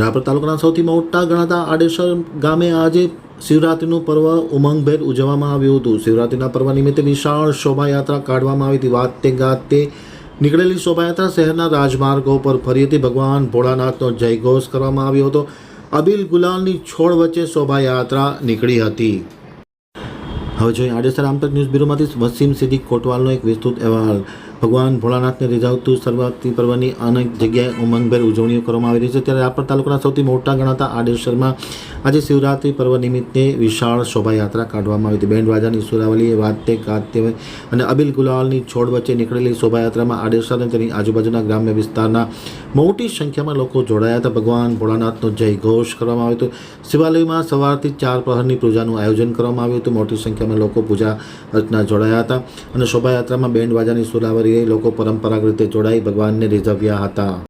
રાપર તાલુકાના સૌથી મોટા ગણાતા આડેસર ગામે આજે શિવરાત્રિનું પર્વ ઉમંગભેર ઉજવવામાં આવ્યું હતું. શિવરાત્રિના પર્વ નિમિત્તે વિશાળ શોભાયાત્રા કાઢવામાં આવી હતી. વાતે ગાતે નીકળેલી શોભાયાત્રા શહેરના રાજમાર્ગો પર ફરી હતી. ભગવાન ભોળાનાથનો જયઘોષ કરવામાં આવ્યો હતો. અબિલ ગુલાલની છોડ વચ્ચે શોભાયાત્રા નીકળી હતી. હવે જોઈએ આડેસર આમતક ન્યૂઝ બ્યુરોમાંથી વસીમ સિદ્દીક કોટવાલનો એક વિસ્તૃત અહેવાલ. ભગવાન ભોળાનાથને રીઝાવતું શરૂઆતી પર્વની અનેક જગ્યાએ ઉમંગભેર ઉજવણીઓ કરવામાં આવી રહી છે. ત્યારે રાપર તાલુકાના સૌથી મોટા ગણાતા આડેસરમાં આજે શિવરાત્રિ પર્વ નિમિત્તે વિશાળ શોભાયાત્રા કાઢવામાં આવી હતી. બેન્ડ વાજાની સુરાવલીએ વાતે કાત્ય અને અબિલ ગુલાલની છોડ વચ્ચે નીકળેલી શોભાયાત્રામાં આડેસર અને તેની આજુબાજુના ગ્રામ્ય વિસ્તારના મોટી સંખ્યામાં લોકો જોડાયા હતા. ભગવાન ભોળાનાથનો જય ઘોષ કરવામાં આવ્યો હતો. શિવાલયમાં સવારથી ચાર પ્રહરની પૂજાનું આયોજન કરવામાં આવ્યું હતું. મોટી સંખ્યામાં લોકો પૂજા અર્ચના જોડાયા હતા અને શોભાયાત્રામાં બેન્ડ વાજાની સુરાવલીએ લોકો પરંપરાગત રીતે જોડાઈ ભગવાનને રીઝવ્યા હતા.